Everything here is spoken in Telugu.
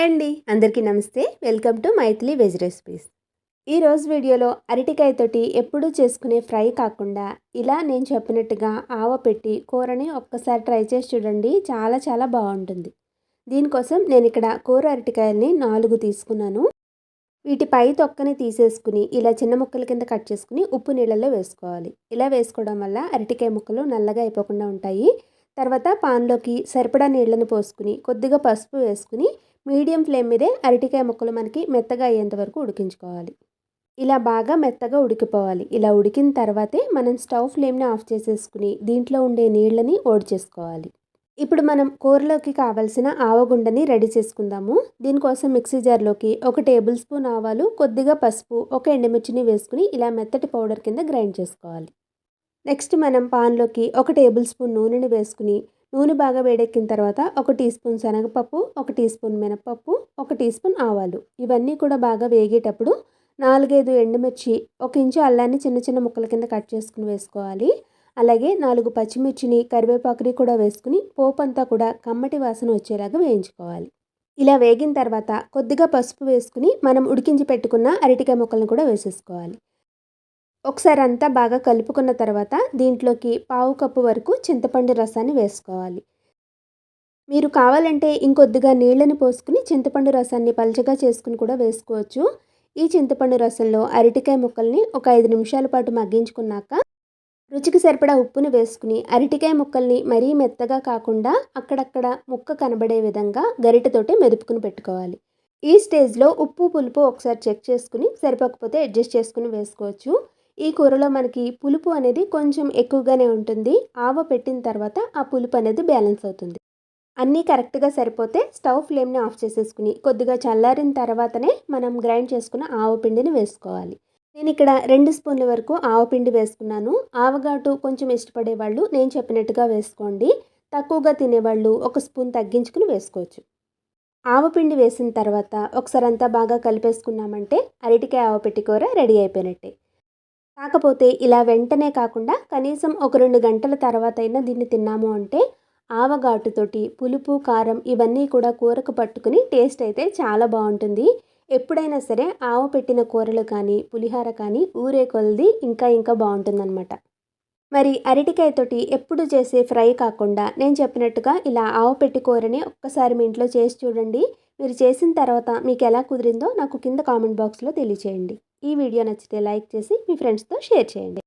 హాయ్ అండి. అందరికీ నమస్తే. Welcome to Maithili veg recipes. ఈరోజు వీడియోలో అరటికాయతోటి ఎప్పుడూ చేసుకునే ఫ్రై కాకుండా ఇలా నేను చెప్పినట్టుగా ఆవ పెట్టి కూరని ఒక్కసారి ట్రై చేసి చూడండి. చాలా చాలా బాగుంటుంది. దీనికోసం నేను ఇక్కడ కూర అరటికాయల్ని నాలుగు తీసుకున్నాను. వీటి పై తొక్కని తీసేసుకుని ఇలా చిన్న ముక్కల కింద కట్ చేసుకుని ఉప్పు నీళ్ళల్లో వేసుకోవాలి. ఇలా వేసుకోవడం వల్ల అరటికాయ ముక్కలు నల్లగా అయిపోకుండా ఉంటాయి. తర్వాత పాన్లోకి సరిపడా నీళ్ళను పోసుకుని కొద్దిగా పసుపు వేసుకుని మీడియం ఫ్లేమ్ మీదే అరటికాయ ముక్కలు మనకి మెత్తగా అయ్యేంత వరకు ఉడికించుకోవాలి. ఇలా బాగా మెత్తగా ఉడికిపోవాలి. ఇలా ఉడికిన తర్వాతే మనం స్టవ్ ఫ్లేమ్ని ఆఫ్ చేసేసుకుని దీంట్లో ఉండే నీళ్ళని ఓడి చేసుకోవాలి. ఇప్పుడు మనం కూరలోకి కావాల్సిన ఆవగుండని రెడీ చేసుకుందాము. దీనికోసం మిక్సీ జార్లోకి ఒక టేబుల్ స్పూన్ ఆవాలు కొద్దిగా పసుపు ఒక ఎండుమిర్చిని వేసుకుని ఇలా మెత్తటి పౌడర్ కింద గ్రైండ్ చేసుకోవాలి. నెక్స్ట్ మనం పాన్లోకి ఒక టేబుల్ స్పూన్ నూనెని వేసుకుని నూనె బాగా వేడెక్కిన తర్వాత ఒక టీ స్పూన్ శనగపప్పు ఒక టీ స్పూన్ మినపప్పు ఒక టీ స్పూన్ ఆవాలు. ఇవన్నీ కూడా బాగా వేగేటప్పుడు నాలుగైదు ఎండుమిర్చి ఒక ఇంచు అల్లాన్ని చిన్న చిన్న ముక్కల కింద కట్ చేసుకుని వేసుకోవాలి. అలాగే నాలుగు పచ్చిమిర్చిని కరివేపాకుని కూడా వేసుకుని పోపు అంతా కూడా కమ్మటి వాసన వచ్చేలాగా వేయించుకోవాలి. ఇలా వేగిన తర్వాత కొద్దిగా పసుపు వేసుకుని మనం ఉడికించి పెట్టుకున్న అరటికాయ ముక్కలను కూడా వేసేసుకోవాలి. ఒకసారి అంతా బాగా కలుపుకున్న తర్వాత దీంట్లోకి పావు కప్పు వరకు చింతపండు రసాన్ని వేసుకోవాలి. మీరు కావాలంటే ఇంకొద్దిగా నీళ్ళని పోసుకుని చింతపండు రసాన్ని పలచగా చేసుకుని కూడా వేసుకోవచ్చు. ఈ చింతపండు రసంలో అరటికాయ ముక్కల్ని ఒక ఐదు నిమిషాల పాటు మగ్గించుకున్నాక రుచికి సరిపడా ఉప్పుని వేసుకుని అరటికాయ ముక్కల్ని మరీ మెత్తగా కాకుండా అక్కడక్కడ ముక్క కనబడే విధంగా గరిటెతోటి మెదుపుకుని పెట్టుకోవాలి. ఈ స్టేజ్లో ఉప్పు పులుపు ఒకసారి చెక్ చేసుకుని సరిపోకపోతే అడ్జస్ట్ చేసుకుని వేసుకోవచ్చు. ఈ కూరలో మనకి పులుపు అనేది కొంచెం ఎక్కువగానే ఉంటుంది. ఆవ పెట్టిన తర్వాత ఆ పులుపు అనేది బ్యాలెన్స్ అవుతుంది. అన్నీ కరెక్ట్గా సరిపోతే స్టవ్ ఫ్లేమ్ని ఆఫ్ చేసేసుకుని కొద్దిగా చల్లారిన తర్వాతనే మనం గ్రైండ్ చేసుకున్న ఆవు పిండిని వేసుకోవాలి. నేను ఇక్కడ రెండు స్పూన్ల వరకు ఆవపిండి వేసుకున్నాను. ఆవగాటు కొంచెం ఇష్టపడే వాళ్ళు నేను చెప్పినట్టుగా వేసుకోండి. తక్కువగా తినేవాళ్ళు ఒక స్పూన్ తగ్గించుకుని వేసుకోవచ్చు. ఆవపిండి వేసిన తర్వాత ఒకసారి అంతా బాగా కలిపేసుకున్నామంటే అరటికాయ ఆవపెట్టి కూర రెడీ అయిపోయినట్టే. కాకపోతే ఇలా వెంటనే కాకుండా కనీసం ఒక రెండు గంటల తర్వాత అయినా దీన్ని తిన్నాము అంటే ఆవగాటుతోటి పులుపు కారం ఇవన్నీ కూడా కూరకు పట్టుకుని టేస్ట్ అయితే చాలా బాగుంటుంది. ఎప్పుడైనా సరే ఆవ పెట్టిన కూరలు కానీ పులిహార కానీ ఊరే కొలది ఇంకా ఇంకా బాగుంటుందన్నమాట. మరి అరటికాయతోటి ఎప్పుడు చేసే ఫ్రై కాకుండా నేను చెప్పినట్టుగా ఇలా ఆవు పెట్టి కూరని ఒక్కసారి మీ ఇంట్లో చేసి చూడండి. మీరు చేసిన తర్వాత మీకు ఎలా కుదిరిందో నాకు కింద కామెంట్ బాక్స్లో తెలియచేయండి. ఈ వీడియో నచ్చితే లైక్ చేసి మీ ఫ్రెండ్స్తో షేర్ చేయండి.